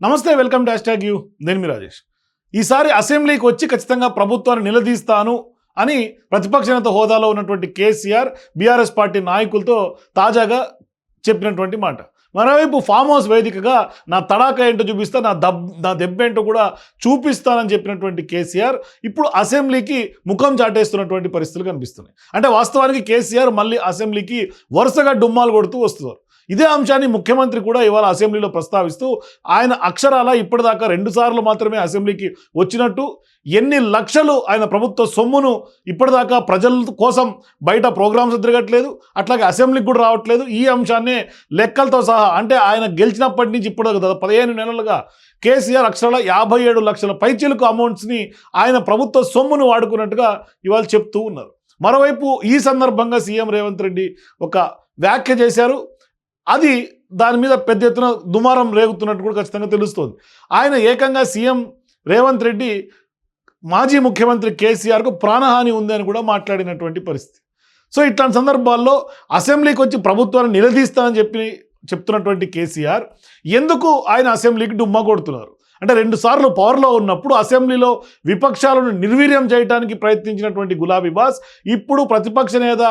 నమస్తే welcome to hash you. నేను మీ రాజేష్. ఈసారి అసెంబ్లీకి వచ్చి ఖచ్చితంగా ప్రభుత్వాన్ని నిలదీస్తాను అని ప్రతిపక్ష నేత హోదాలో ఉన్నటువంటి కేసీఆర్ బీఆర్ఎస్ పార్టీ నాయకులతో తాజాగా చెప్పినటువంటి మాట. మరోవైపు ఫామ్ హౌస్ వేదికగా నా తడాక ఏంటో చూపిస్తా నా దబ్ నా దెబ్బ ఏంటో కూడా చూపిస్తానని చెప్పినటువంటి కేసీఆర్ ఇప్పుడు అసెంబ్లీకి ముఖం చాటేస్తున్నటువంటి పరిస్థితులు కనిపిస్తున్నాయి. అంటే వాస్తవానికి కేసీఆర్ మళ్ళీ అసెంబ్లీకి వరుసగా డుమ్మాలు కొడుతూ వస్తున్నారు. ఇదే అంశాన్ని ముఖ్యమంత్రి కూడా ఇవాళ అసెంబ్లీలో ప్రస్తావిస్తూ ఆయన అక్షరాల ఇప్పటిదాకా రెండుసార్లు మాత్రమే అసెంబ్లీకి వచ్చినట్టు ఎన్ని లక్షలు ఆయన ప్రభుత్వ సొమ్మును ఇప్పటిదాకా ప్రజల కోసం బయట ప్రోగ్రామ్స్ తిరగట్లేదు అట్లాగే అసెంబ్లీకి కూడా రావట్లేదు. ఈ అంశాన్ని లెక్కలతో సహా అంటే ఆయన గెలిచినప్పటి నుంచి ఇప్పుడు పదిహేను నెలలుగా కేసీఆర్ అక్షరాల యాభై ఏడు లక్షల పైచీలకు అమౌంట్స్ని ఆయన ప్రభుత్వ సొమ్మును వాడుకున్నట్టుగా ఇవాళ చెప్తూ ఉన్నారు. మరోవైపు ఈ సందర్భంగా సీఎం రేవంత్ రెడ్డి ఒక వ్యాఖ్య చేశారు. అది దాని మీద పెద్ద ఎత్తున దుమారం రేగుతున్నట్టు కూడా ఖచ్చితంగా తెలుస్తోంది. ఆయన ఏకంగా సీఎం రేవంత్ రెడ్డి మాజీ ముఖ్యమంత్రి కేసీఆర్కు ప్రాణహాని ఉంది అని కూడా మాట్లాడినటువంటి పరిస్థితి. సో ఇట్లాంటి సందర్భాల్లో అసెంబ్లీకి వచ్చి ప్రభుత్వాన్ని నిలదీస్తానని చెప్పి చెప్తున్నటువంటి కేసీఆర్ ఎందుకు ఆయన అసెంబ్లీకి డుమ్మా కొడుతున్నారు? అంటే రెండు సార్లు పవర్లో ఉన్నప్పుడు అసెంబ్లీలో విపక్షాలను నిర్వీర్యం చేయడానికి ప్రయత్నించినటువంటి గులాబీ బాస్ ఇప్పుడు ప్రతిపక్ష నేత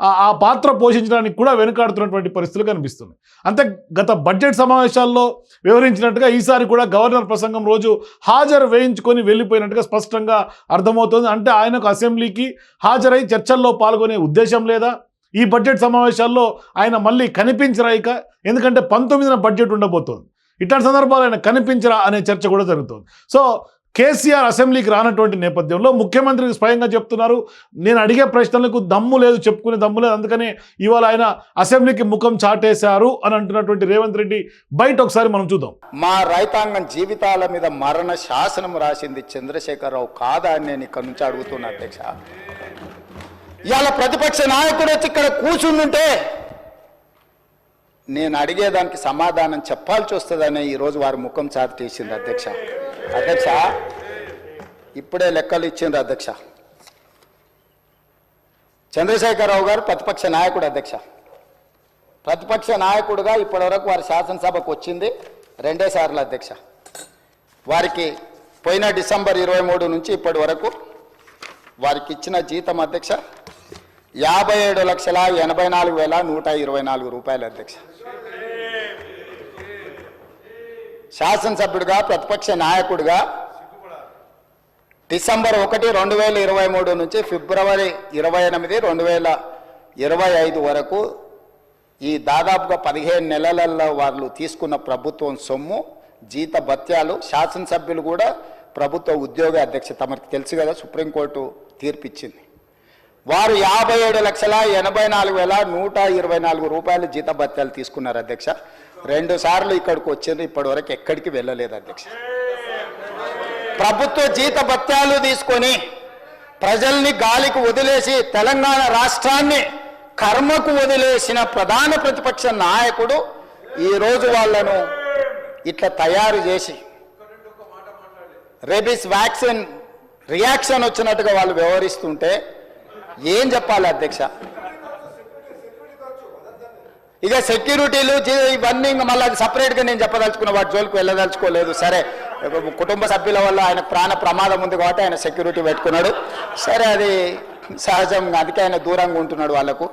ఆ- ఆ పాత్ర పోషించడానికి కూడా వెనుకాడుతున్నటువంటి పరిస్థితులు కనిపిస్తున్నాయి. అంతే గత బడ్జెట్ సమావేశాల్లో వివరించినట్టుగా ఈసారి కూడా గవర్నర్ ప్రసంగం రోజు హాజరు వేయించుకొని వెళ్ళిపోయినట్టుగా స్పష్టంగా అర్థమవుతుంది. అంటే ఆయనకు అసెంబ్లీకి హాజరై చర్చల్లో పాల్గొనే ఉద్దేశం లేదా? ఈ బడ్జెట్ సమావేశాల్లో ఆయన మళ్ళీ కనిపించరా ఇక? ఎందుకంటే పంతొమ్మిదిన బడ్జెట్ ఉండబోతోంది. ఇట్లాంటి సందర్భాలు ఆయన కనిపించరా అనే చర్చ కూడా జరుగుతుంది. సో కేసీఆర్ అసెంబ్లీకి రానటువంటి నేపథ్యంలో ముఖ్యమంత్రికి స్వయంగా చెప్తున్నారు నేను అడిగే ప్రశ్నలకు దమ్ము లేదు చెప్పుకునే దమ్ము లేదు అందుకనే ఇవాళ ఆయన అసెంబ్లీకి ముఖం చాటేశారు అని అంటున్నటువంటి రేవంత్ రెడ్డి బయట ఒకసారి మనం చూద్దాం. మా రైతాంగం జీవితాల మీద మరణ శాసనం రాసింది చంద్రశేఖరరావు కాదా అని నేను ఇక్కడ నుంచి అడుగుతున్నా అధ్యక్ష. ఇవాళ ప్రతిపక్ష నాయకుడు వచ్చి ఇక్కడ కూర్చుంటే నేను అడిగేదానికి సమాధానం చెప్పాల్సి వస్తుందని ఈరోజు వారి ముఖం చాటు తీసింది అధ్యక్ష. అధ్యక్ష ఇప్పుడే లెక్కలు ఇచ్చిండ్రు అధ్యక్ష. చంద్రశేఖరరావు గారు ప్రతిపక్ష నాయకుడు అధ్యక్ష. ప్రతిపక్ష నాయకుడుగా ఇప్పటివరకు వారి శాసనసభకు వచ్చింది రెండే సార్లు అధ్యక్ష. వారికి పోయిన డిసెంబర్ ఇరవై మూడు నుంచి ఇప్పటి వరకు వారికి ఇచ్చిన జీతం అధ్యక్ష యాభై ఏడు లక్షల ఎనభై నాలుగు వేల నూట ఇరవై నాలుగు రూపాయలు అధ్యక్ష. శాసనసభ్యుడిగా ప్రతిపక్ష నాయకుడిగా డిసెంబర్ ఒకటి రెండు వేల ఇరవై మూడు నుంచి ఫిబ్రవరి ఇరవై ఎనిమిది రెండు వేల ఇరవై ఐదు వరకు ఈ దాదాపుగా పదిహేను నెలలలో వాళ్ళు తీసుకున్న ప్రభుత్వం సొమ్ము జీత భత్యాలు శాసనసభ్యులు కూడా ప్రభుత్వ ఉద్యోగ అధ్యక్ష తమకు తెలుసు కదా సుప్రీంకోర్టు తీర్పిచ్చింది. వారు యాభై ఏడు లక్షల ఎనభై నాలుగు వేల నూట ఇరవై నాలుగు రూపాయలు జీత భత్యాలు తీసుకున్నారు అధ్యక్ష. రెండు సార్లు ఇక్కడికి వచ్చింది ఇప్పటి వరకు ఎక్కడికి వెళ్ళలేదు అధ్యక్ష. ప్రభుత్వ జీత భత్యాలు తీసుకొని ప్రజల్ని గాలికి వదిలేసి తెలంగాణ రాష్ట్రాన్ని కర్మకు వదిలేసిన ప్రధాన ప్రతిపక్ష నాయకుడు ఈరోజు వాళ్ళను ఇట్లా తయారు చేసి రేబీస్ వ్యాక్సిన్ రియాక్షన్ వచ్చినట్టుగా వాళ్ళు వ్యవహరిస్తుంటే ఏం చెప్పాలి అధ్యక్ష? ఇక సెక్యూరిటీలు ఇవన్నీ ఇంకా మళ్ళీ అది సపరేట్గా నేను చెప్పదలుచుకున్న వాటి జోలికి వెళ్ళదలుచుకోలేదు. సరే కుటుంబ సభ్యుల వల్ల ఆయన ప్రాణ ప్రమాదం ఉంది కాబట్టి ఆయన సెక్యూరిటీ పెట్టుకున్నాడు. సరే అది సహజం అందుకే ఆయన దూరంగా ఉంటున్నాడు వాళ్ళకు.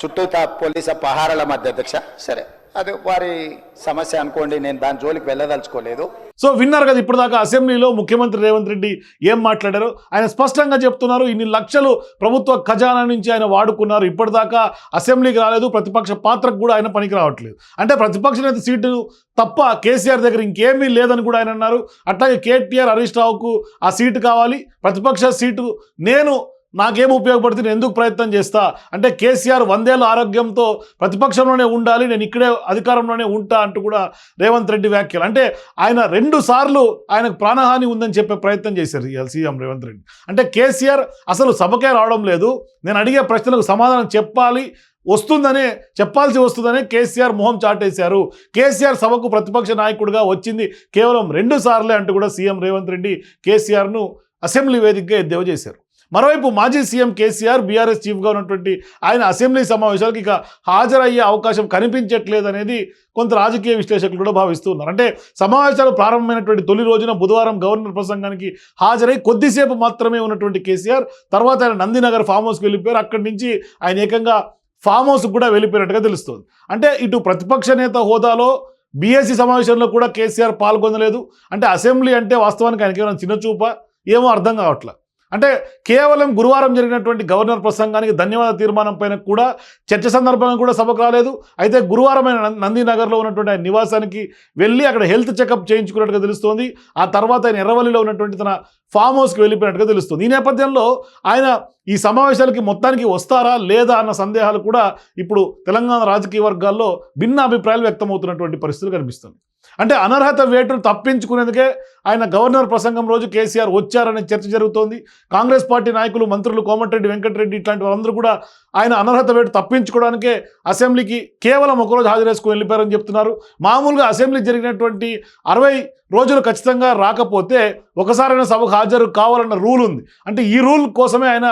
చుట్టూ పోలీసు పహారాల మధ్య అధ్యక్ష. సరే. అది వారి సమస్య అనుకోండి నేను దాని జోలికి వెళ్ళదలుచుకోలేదు. సో విన్నారు కదా ఇప్పటిదాకా అసెంబ్లీలో ముఖ్యమంత్రి రేవంత్ రెడ్డి ఏం మాట్లాడారు? ఆయన స్పష్టంగా చెప్తున్నారు ఇన్ని లక్షలు ప్రభుత్వ ఖజానా నుంచి ఆయన వాడుకున్నారు. ఇప్పటిదాకా అసెంబ్లీకి రాలేదు ప్రతిపక్ష పాత్రకు కూడా ఆయన పనికి రావట్లేదు. అంటే ప్రతిపక్ష నేత సీటు తప్ప కేసీఆర్ దగ్గర ఇంకేమీ లేదని కూడా ఆయన అన్నారు. అట్లాగే కేటీఆర్ హరీష్ రావుకు ఆ సీటు కావాలి. ప్రతిపక్ష సీటు నేను నాకేం ఉపయోగపడుతుంది? నేను ఎందుకు ప్రయత్నం చేస్తా? అంటే కేసీఆర్ వందేళ్ళ ఆరోగ్యంతో ప్రతిపక్షంలోనే ఉండాలి నేను ఇక్కడే అధికారంలోనే ఉంటా అంటూ కూడా రేవంత్ రెడ్డి వ్యాఖ్యలు. అంటే ఆయన రెండు సార్లు ఆయనకు ప్రాణహాని ఉందని చెప్పే ప్రయత్నం చేశారు ఇవాళ సీఎం రేవంత్ రెడ్డి. అంటే కేసీఆర్ అసలు సభకే రావడం లేదు. నేను అడిగే ప్రశ్నలకు సమాధానం చెప్పాలి వస్తుందనే చెప్పాల్సి వస్తుందనే కేసీఆర్ మొహం చాటేశారు. కేసీఆర్ సభకు ప్రతిపక్ష నాయకుడిగా వచ్చింది కేవలం రెండు సార్లే అంటూ కూడా సీఎం రేవంత్ రెడ్డి కేసీఆర్ను అసెంబ్లీ వేదికగా ఎద్దేవా చేశారు. మరోవైపు మాజీ సీఎం కేసీఆర్ బీఆర్ఎస్ చీఫ్గా ఉన్నటువంటి ఆయన అసెంబ్లీ సమావేశాలకు ఇక హాజరయ్యే అవకాశం కనిపించట్లేదు అనేది కొంత రాజకీయ విశ్లేషకులు కూడా భావిస్తున్నారు అంటే సమావేశాలు ప్రారంభమైనటువంటి తొలి రోజున బుధవారం గవర్నర్ ప్రసంగానికి హాజరై కొద్దిసేపు మాత్రమే ఉన్నటువంటి కేసీఆర్ తర్వాత ఆయన నందినగర్ ఫామ్ హౌస్కి వెళ్ళిపోయారు. అక్కడి నుంచి ఆయన ఏకంగా ఫామ్ హౌస్ కూడా వెళ్ళిపోయినట్టుగా తెలుస్తుంది. అంటే ఇటు ప్రతిపక్ష నేత హోదాలో బీఎస్సీ సమావేశంలో కూడా కేసీఆర్ పాల్గొనలేదు. అంటే అసెంబ్లీ అంటే వాస్తవానికి ఆయనకి ఏమైనా చిన్న చూప? ఏమో అర్థం కావట్లే? అంటే కేవలం గురువారం జరిగినటువంటి గవర్నర్ ప్రసంగానికి ధన్యవాద తీర్మానం పైన కూడా చర్చ సందర్భంగా కూడా సభకు రాలేదు. అయితే గురువారం ఆయన నందినగర్లో ఉన్నటువంటి ఆయన నివాసానికి వెళ్ళి అక్కడ హెల్త్ చెకప్ చేయించుకున్నట్టుగా తెలుస్తోంది. ఆ తర్వాత ఆయన ఎర్రవల్లిలో ఉన్నటువంటి తన ఫామ్ హౌస్కి వెళ్ళిపోయినట్టుగా తెలుస్తుంది. ఈ నేపథ్యంలో ఆయన ఈ సమావేశాలకి మొత్తానికి వస్తారా లేదా అన్న సందేహాలు కూడా ఇప్పుడు తెలంగాణ రాజకీయ వర్గాల్లో భిన్న అభిప్రాయాలు వ్యక్తమవుతున్నటువంటి పరిస్థితులు కనిపిస్తుంది అంటే అనర్హత వేటును తప్పించుకునేందుకే ఆయన గవర్నర్ ప్రసంగం రోజు కేసీఆర్ వచ్చారనే చర్చ జరుగుతోంది. కాంగ్రెస్ పార్టీ నాయకులు మంత్రులు కోమటిరెడ్డి వెంకటరెడ్డి ఇట్లాంటి వాళ్ళందరూ కూడా ఆయన అనర్హత వేటు తప్పించుకోవడానికే అసెంబ్లీకి కేవలం ఒకరోజు హాజరేసుకుని వెళ్ళిపోయారని చెప్తున్నారు. మామూలుగా అసెంబ్లీ జరిగినటువంటి అరవై రోజులు ఖచ్చితంగా రాకపోతే ఒకసారైనా సభకు హాజరు కావాలన్న రూల్ ఉంది. అంటే ఈ రూల్ కోసమే ఆయన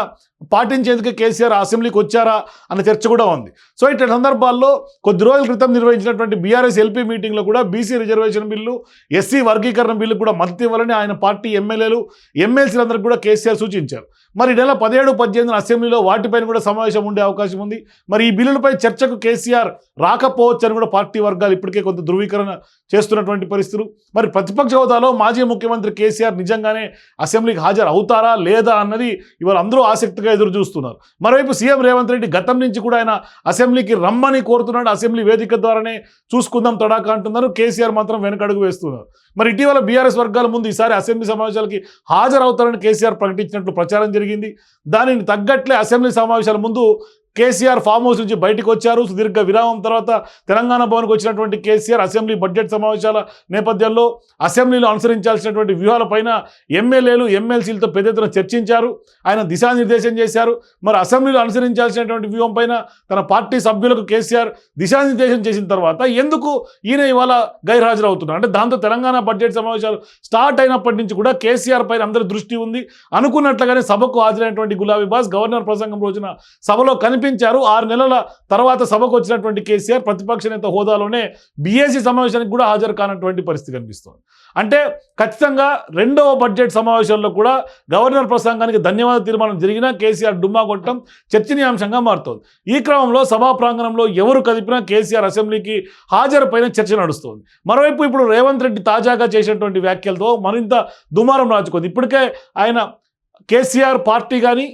పాటించేందుకే కేసీఆర్ అసెంబ్లీకి వచ్చారా అన్న చర్చ కూడా ఉంది. సో ఇట్లాంటి సందర్భాల్లో కొద్ది రోజుల క్రితం నిర్వహించినటువంటి బీఆర్ఎస్ ఎల్పీ మీటింగ్లో కూడా బీసీ రిజర్వేషన్ బిల్లు ఎస్సీ వర్గీకరణ బిల్లు కూడా మద్దతు ఇవ్వాలని ఆయన పార్టీ ఎమ్మెల్యేలు ఎమ్మెల్సీలందరికీ కూడా కేసీఆర్ సూచించారు. మరి నెల పదిహేడు పద్దెనిమిది అసెంబ్లీలో వాటిపైన కూడా సమావేశం ఉండే అవకాశం ఉంది. మరి ఈ బిల్లులపై చర్చకు కేసీఆర్ రాకపోవచ్చు అని కూడా పార్టీ వర్గాలు ఇప్పటికే కొంత ధృవీకరణ చేస్తున్నటువంటి పరిస్థితులు. మరి ప్రతిపక్ష హోదాలో మాజీ ముఖ్యమంత్రి కేసీఆర్ నిజంగానే అసెంబ్లీకి హాజరు అవుతారా లేదా అన్నది ఇవాళ అందరూ ఆసక్తిగా ఎదురు చూస్తున్నారు. మరోవైపు సీఎం రేవంత్ రెడ్డి గతం నుంచి కూడా ఆయన అసెంబ్లీకి రమ్మని కోరుతున్నాడు. అసెంబ్లీ వేదిక ద్వారానే చూసుకుందాం తడాకా అంటున్నారు. కేసీఆర్ మాత్రం వెనకడుగు వేస్తున్నారు. మరి ఇటీవల బీఆర్ఎస్ వర్గాల ముందు ఈసారి అసెంబ్లీ సమావేశాలకి హాజరవుతారని కేసీఆర్ ప్రకటించినట్లు ప్రచారం జరిగింది. దానిని తగ్గట్లే అసెంబ్లీ సమావేశాల ముందు కేసీఆర్ ఫామ్ హౌస్ నుంచి బయటకు వచ్చారు. సుదీర్ఘ విరామం తర్వాత తెలంగాణ భవన్కి వచ్చినటువంటి కేసీఆర్ అసెంబ్లీ బడ్జెట్ సమావేశాల నేపథ్యంలో అసెంబ్లీలో అనుసరించాల్సినటువంటి వ్యూహాలపైన ఎమ్మెల్యేలు ఎమ్మెల్సీలతో పెద్ద ఎత్తున చర్చించారు. ఆయన దిశానిర్దేశం చేశారు. మరి అసెంబ్లీలో అనుసరించాల్సినటువంటి వ్యూహం పైన తన పార్టీ సభ్యులకు కేసీఆర్ దిశానిర్దేశం చేసిన తర్వాత ఎందుకు ఈయన ఇవాళ గైర్హాజరవుతున్నారు? అంటే దాంతో తెలంగాణ బడ్జెట్ సమావేశాలు స్టార్ట్ అయినప్పటి నుంచి కూడా కేసీఆర్ పైన అందరి దృష్టి ఉంది. అనుకున్నట్లుగానే సభకు హాజరైనటువంటి గులాబీ బాస్ గవర్నర్ ప్రసంగం రోజున సభలో కనిపించారు. ఆరు నెలల తర్వాత సభకు వచ్చినటువంటి కేసీఆర్ ప్రతిపక్ష నేత హోదాలోనే బీఏసీ సమావేశానికి కూడా హాజరు కానటువంటి పరిస్థితి కనిపిస్తుంది. అంటే ఖచ్చితంగా రెండవ బడ్జెట్ సమావేశంలో కూడా గవర్నర్ ప్రసంగానికి ధన్యవాద తీర్మానం జరిగినా కేసీఆర్ డుమ్మా కొట్టడం చర్చనీయాంశంగా మారుతోంది. ఈ క్రమంలో సభా ప్రాంగణంలో ఎవరు కదిపినా కేసీఆర్ అసెంబ్లీకి హాజరు పైన చర్చ నడుస్తోంది. మరోవైపు ఇప్పుడు రేవంత్ రెడ్డి తాజాగా చేసినటువంటి వ్యాఖ్యలతో మరింత దుమారం రాచుకుంది ఇప్పటికే ఆయన కేసీఆర్ పార్టీ కానీ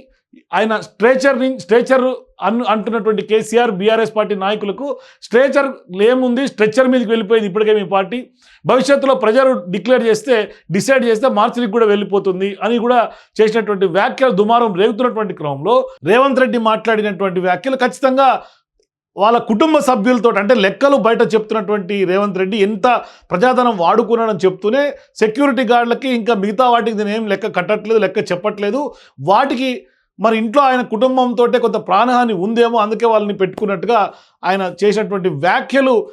ఆయన స్ట్రేచర్ స్ట్రేచర్ అన్ అంటున్నటువంటి కేసీఆర్ బీఆర్ఎస్ పార్టీ నాయకులకు స్ట్రేచర్ ఏముంది? స్ట్రెచర్ మీదకి వెళ్ళిపోయింది ఇప్పటికే మీ పార్టీ. భవిష్యత్తులో ప్రజలు డిక్లేర్ చేస్తే డిసైడ్ చేస్తే మార్చికి కూడా వెళ్ళిపోతుంది అని కూడా చేసినటువంటి వ్యాఖ్యలు దుమారం రేగుతున్నటువంటి క్రమంలో రేవంత్ రెడ్డి మాట్లాడినటువంటి వ్యాఖ్యలు ఖచ్చితంగా వాళ్ళ కుటుంబ సభ్యులతో అంటే లెక్కలు బయట చెప్తున్నటువంటి రేవంత్ రెడ్డి ఎంత ప్రజాధనం వాడుకున్నాడని చెప్తూనే సెక్యూరిటీ గార్డులకి ఇంకా మిగతా వాటికి దీని ఏం లెక్క కట్టట్లేదు లెక్క చెప్పట్లేదు. వాటికి మరి ఇంట్లో ఆయన కుటుంబంతో కొంత ప్రాణహాని ఉందేమో అందుకే వాళ్ళని పెట్టుకున్నట్టుగా ఆయన చేసినటువంటి వ్యాఖ్యలు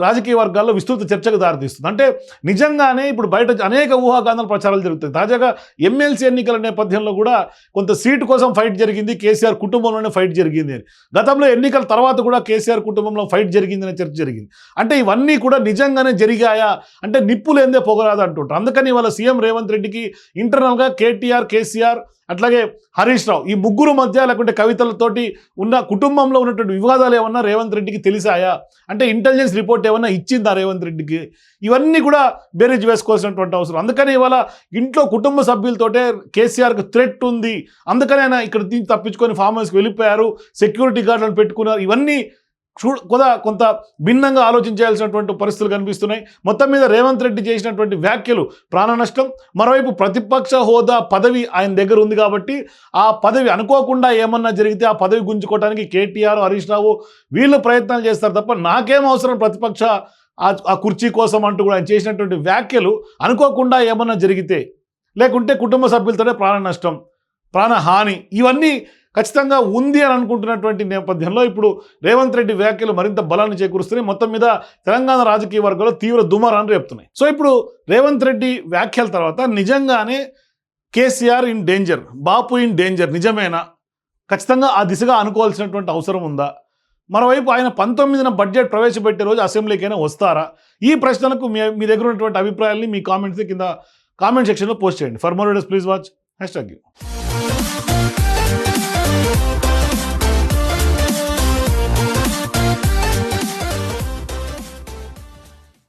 రాజకీయ వర్గాల్లో విస్తృత చర్చకు దారితీస్తుంది. అంటే నిజంగానే ఇప్పుడు బయట అనేక ఊహాగానాలు ప్రచారాలు జరుగుతాయి. తాజాగా ఎమ్మెల్సీ ఎన్నికల నేపథ్యంలో కూడా కొంత సీటు కోసం ఫైట్ జరిగింది కేసీఆర్ కుటుంబంలోనే ఫైట్ జరిగింది అని. గతంలో ఎన్నికల తర్వాత కూడా కేసీఆర్ కుటుంబంలో ఫైట్ జరిగింది అనే చర్చ జరిగింది. అంటే ఇవన్నీ కూడా నిజంగానే జరిగాయా? అంటే నిప్పు లేదే పొగరాదు అంటుంటారు. అందుకని వాళ్ళ సీఎం రేవంత్ రెడ్డికి ఇంటర్నల్గా కేటీఆర్ కేసీఆర్ అట్లాగే హరీష్ రావు ఈ ముగ్గురు మధ్య లేకుంటే కవితలతోటి ఉన్న కుటుంబంలో ఉన్నటువంటి వివాదాలు ఏమన్నా రేవంత్ రెడ్డికి తెలిసాయా? అంటే ఇంటెలిజెన్స్ రిపోర్ట్ ఏమన్నా ఇచ్చిందా రేవంత్ రెడ్డికి? ఇవన్నీ కూడా బేరేజ్ వేసుకోవాల్సినటువంటి అవసరం. అందుకని ఇవాళ ఇంట్లో కుటుంబ సభ్యులతోటే కేసీఆర్కి థ్రెట్ ఉంది. అందుకని ఆయన ఇక్కడ తప్పించుకొని ఫామ్ హౌస్కి వెళ్ళిపోయారు. సెక్యూరిటీ గార్డులను పెట్టుకున్నారు. ఇవన్నీ చూ కొంత కొంత భిన్నంగా ఆలోచించాల్సినటువంటి పరిస్థితులు కనిపిస్తున్నాయి. మొత్తం మీద రేవంత్ రెడ్డి చేసినటువంటి వ్యాఖ్యలు ప్రాణ నష్టం. మరోవైపు ప్రతిపక్ష హోదా పదవి ఆయన దగ్గర ఉంది కాబట్టి ఆ పదవి అనుకోకుండా ఏమన్నా జరిగితే ఆ పదవి గుంజుకోవడానికి కేటీఆర్ హరీష్ రావు వీళ్ళు ప్రయత్నాలు చేస్తారు తప్ప నాకేం అవసరం ప్రతిపక్ష ఆ- ఆ కుర్చీ కోసం అంటూ కూడా ఆయన చేసినటువంటి వ్యాఖ్యలు అనుకోకుండా ఏమన్నా జరిగితే లేకుంటే కుటుంబ సభ్యులతోనే ప్రాణ నష్టం ప్రాణహాని ఇవన్నీ ఖచ్చితంగా ఉంది అని అనుకుంటున్నటువంటి నేపథ్యంలో ఇప్పుడు రేవంత్ రెడ్డి వ్యాఖ్యలు మరింత బలాన్ని చేకూరుస్తున్నాయి. మొత్తం మీద తెలంగాణ రాజకీయ వర్గాల్లో తీవ్ర దుమారాన్ని రేపుతున్నాయి. సో ఇప్పుడు రేవంత్ రెడ్డి వ్యాఖ్యల తర్వాత నిజంగానే KCR in danger Bapu in danger నిజమేనా? ఖచ్చితంగా ఆ దిశగా అనుకోవాల్సినటువంటి అవసరం ఉందా? మరోవైపు ఆయన పంతొమ్మిదిన బడ్జెట్ ప్రవేశపెట్టే రోజు అసెంబ్లీకైనా వస్తారా? ఈ ప్రశ్నలకు మీ మీ దగ్గర ఉన్నటువంటి అభిప్రాయాల్ని మీ కామెంట్స్ కింద కామెంట్ సెక్షన్లో పోస్ట్ చేయండి. For more videos please watch. Hashtag U.